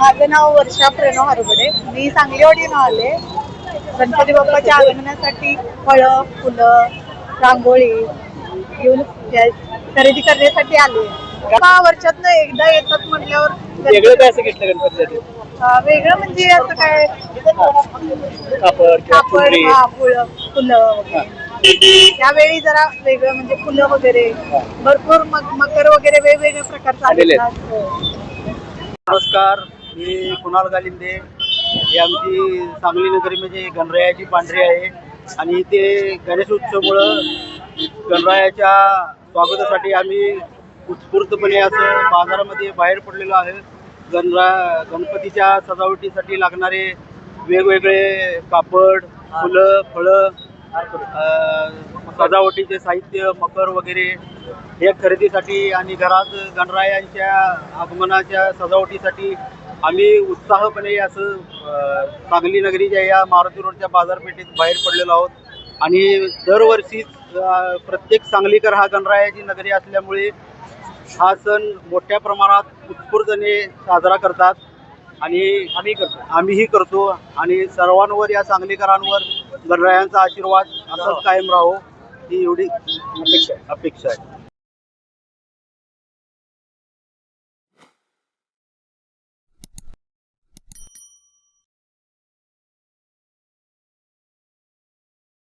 नाव वर्षा प्रणव हरबडे मी सांगलीवाडीनं आले. गणपती बाप्पाच्या आगमनासाठी फळं फुलं रांगोळी घेऊन खरेदी करण्यासाठी आले. दहा वर्षातनं एकदा येतात म्हटल्यावर वेगळं काय असं घेतलं गणपतीसाठी? अं, वेगळं म्हणजे असं काय? कापड हा फुलं फुलं वगैरे. त्यावेळी जरा वेगळं म्हणजे फुलं वगैरे. भरपूर मकर वगैरे वेगवेगळ्या प्रकारचं आलेले आहेत. मी कुणाल गालिंदे ही आमची सांगली नगरी म्हणजे गणरायाची पांढरी आहे. आणि ते गणेश उत्सवमुळं गणरायाच्या स्वागतासाठी आम्ही उत्स्फूर्तपणे असं बाजारामध्ये बाहेर पडलेलो आहे. गणरा गणपतीच्या सजावटीसाठी लागणारे वेगवेगळे कापड फुलं फळं सजावटीचे साहित्य मकर वगैरे हे खरेदीसाठी आणि घरात गणरायांच्या आगमनाच्या सजावटीसाठी आम्ही उत्साहपणे असं सांगली नगरीच्या या मारुती रोडच्या बाजारपेठेत बाहेर पडलेलो आहोत. आणि दरवर्षीच अ, प्रत्येक सांगलीकर हा गणरायाची नगरी असल्यामुळे हा सण मोठ्या प्रमाणात उत्स्फूर्तने साजरा करतात. आणि आम्ही करतो. आम्हीही करतो. आणि सर्वांवर या सांगलीकरांवर गणरायांचा आशीर्वाद असंच कायम राहो ही एवढी अपेक्षा आहे. अपेक्षा आहे.